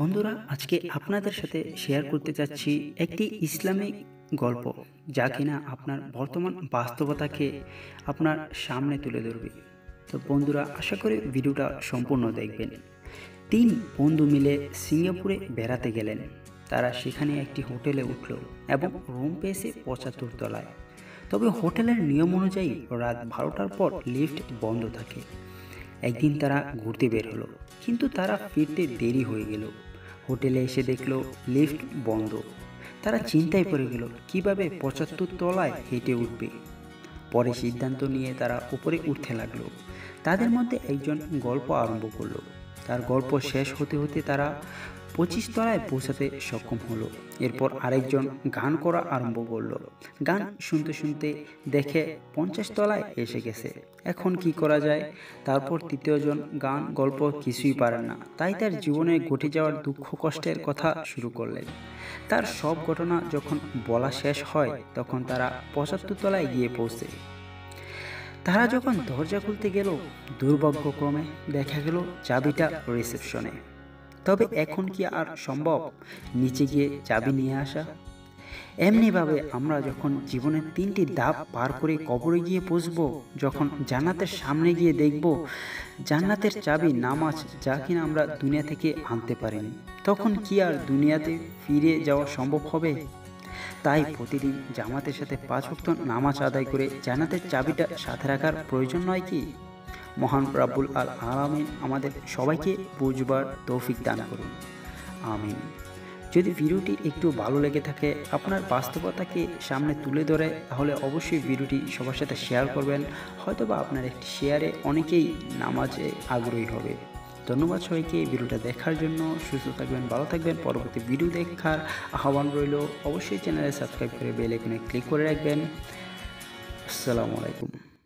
বন্ধুরা, আজকে আপনাদের সাথে শেয়ার করতে চাচ্ছি একটি ইসলামিক গল্প যা কিনা আপনার বর্তমান বাস্তবতাকে আপনার সামনে তুলে ধরবে। তো বন্ধুরা, আশা করি ভিডিওটা সম্পূর্ণ দেখবেন। তিন বন্ধু মিলে সিঙ্গাপুরে বেড়াতে গেলেন। তারা সেখানে একটি হোটেলে উঠল এবং রুম পেয়েছে পঁচাত্তর তলায়। তবে হোটেলের নিয়ম অনুযায়ী রাত বারোটার পর লিফট বন্ধ থাকে। একদিন তারা ঘুরতে বের হলো, কিন্তু তারা ফিরতে দেরি হয়ে গেল। হোটেলে এসে দেখল লিফট বন্ধ। তারা চিন্তায় পড়ে গেল, কীভাবে পঁচাত্তর তলায় হেঁটে উঠবে? পরে সিদ্ধান্ত নিয়ে তারা উপরে উঠতে লাগল। তাদের মধ্যে একজন গল্প আরম্ভ করল। তার গল্প শেষ হতে হতে তারা পঁচিশ তলায় পৌঁছাতে সক্ষম হলো। এরপর আরেকজন গান করা আরম্ভ করল। গান শুনতে শুনতে দেখে পঞ্চাশ তলায় এসে গেছে। এখন কি করা যায়? তারপর তৃতীয়জন গান, গল্প কিছুই পারেন না। তাই তার জীবনে ঘটে যাওয়ার দুঃখ কষ্টের কথা শুরু করলেন। তার সব ঘটনা যখন বলা শেষ হয়, তখন তারা পঁচাত্তর তলায় গিয়ে পৌঁছে। তারা যখন দরজা খুলতে গেল, দুর্ভাগ্যক্রমে দেখা গেল চাবিটা রিসেপশনে তবে এখন কি আর সম্ভব? নিচে গিয়ে চাবি নিয়ে আসা। এমনিভাবে আমরা যখন জীবনের তিনটি ধাপ পার করে কবরে গিয়ে পৌঁছবো যখন জান্নাতের সামনে গিয়ে দেখব জান্নাতের চাবি নামাজ যা কিনা আমরা দুনিয়া থেকে আনতে পারিনি তখন কি আর দুনিয়াতে ফিরে যাওয়া সম্ভব হবে? তাই প্রতিদিন জামাতের সাথে পাঁচ ভক্ত নামাজ আদায় করে জান্নাতের চাবিটা সাথে রাখার প্রয়োজন নয় কি? মহান রাব্বুল আল আলামিন আমাদের সবাইকে বুঝবার তৌফিক দান করুন। আমিন। যদি ভিডিওটি একটু ভালো লেগে থাকে, আপনার বাস্তবতাকে সামনে তুলে ধরে, তাহলে অবশ্যই ভিডিওটি সবার সাথে শেয়ার করবেন। হয়তোবা আপনার একটি শেয়ারে অনেকেই নামাজে আগ্রহী হবে। ধন্যবাদ সবাইকে ভিডিওটা দেখার জন্য। সুস্থ থাকবেন, ভালো থাকবেন। পরবর্তী ভিডিও দেখার আহ্বান রইল। অবশ্যই চ্যানেলে সাবস্ক্রাইব করে বেল আইকনে ক্লিক করে রাখবেন। আসসালামু আলাইকুম।